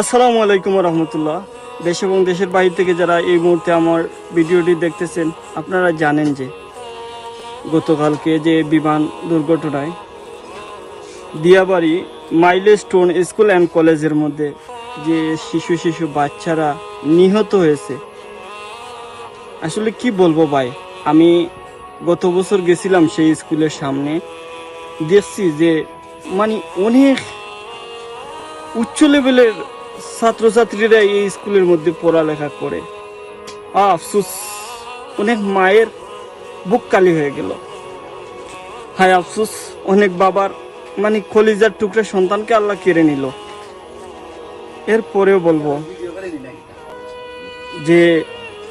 আসসালামু আলাইকুম রহমতুল্লাহ। দেশ এবং দেশের বাইরে থেকে যারা এই মুহূর্তে আমার ভিডিওটি দেখতেছেন, আপনারা জানেন যে গতকালকে যে বিমান দুর্ঘটনায় দিয়াবাড়ি মাইলস্টোন স্কুল অ্যান্ড কলেজের মধ্যে যে শিশু শিশু বাচ্চারা নিহত হয়েছে, আসলে কি বলব ভাই? আমি গত বছর গেছিলাম সেই স্কুলের সামনে, দেখছি যে মানে অনেক উচ্চ লেভেলের ছাত্রছাত্রীরা এই স্কুলের মধ্যে পড়ালেখা করে। আফসুস, অনেক মায়ের বুক কালি হয়ে গেল। হায় আফসুস, অনেক বাবার মানে কলিজার টুকরা সন্তানকে আল্লাহ কেড়ে নিল। এরপরেও বলব যে,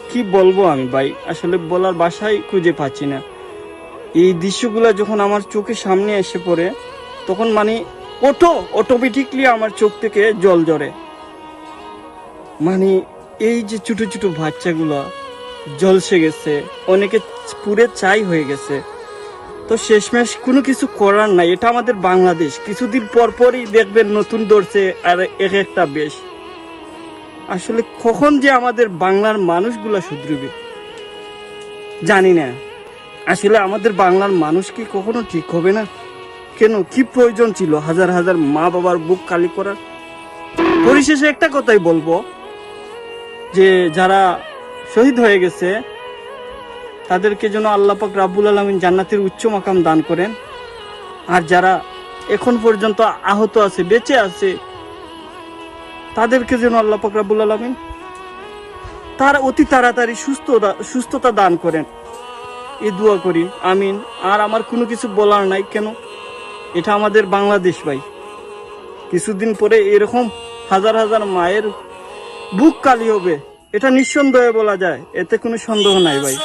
কি বলব আমি ভাই? আসলে বলার বাসাই খুঁজে পাচ্ছি না। এই দৃশ্যগুলো যখন আমার চোখের সামনে এসে পড়ে, তখন মানে অটো অটোমেটিকলি আমার চোখ থেকে জল জরে মানে এই যে ছোট ছোট বাচ্চাগুলো জলসে গেছে, অনেকে পুরে চাই হয়ে গেছে। তো শেষমেশ কোনো কিছু করার নাই, এটা আমাদের বাংলাদেশ। কিছুদিন পর পরই দেখবেন নতুন ধরছে আর এক একটা বেশ। আসলে কখন যে আমাদের বাংলার মানুষগুলো শুধরবে, জানি না। আসলে আমাদের বাংলার মানুষ কি কখনো ঠিক হবে না? কেন, কি প্রয়োজন ছিল হাজার হাজার মা বাবার বুক খালি করার? পরিশেষে একটা কথাই বলব যে যারা শহীদ হয়ে গেছে, তাদেরকে যেন আল্লাহ পাক রাব্বুল আলমিন জান্নাতের উচ্চ মাকাম দান করেন। আর যারা এখন পর্যন্ত আহত আছে, বেঁচে আছে, তাদেরকে যেন আল্লাহ পাক রাব্বুল আলমিন তার অতি তাড়াতাড়ি সুস্থ সুস্থতা দান করেন। এ দোয়া করি, আমিন। আর আমার কোনো কিছু বলার নাই, কেন? এটা আমাদের বাংলাদেশ ভাই। কিছুদিন পরে এরকম হাজার হাজার মায়ের বুক কালি হবে। এটা নিঃসন্দেহে বলা যায়। এতে কোনো সন্দেহ নাই ভাই।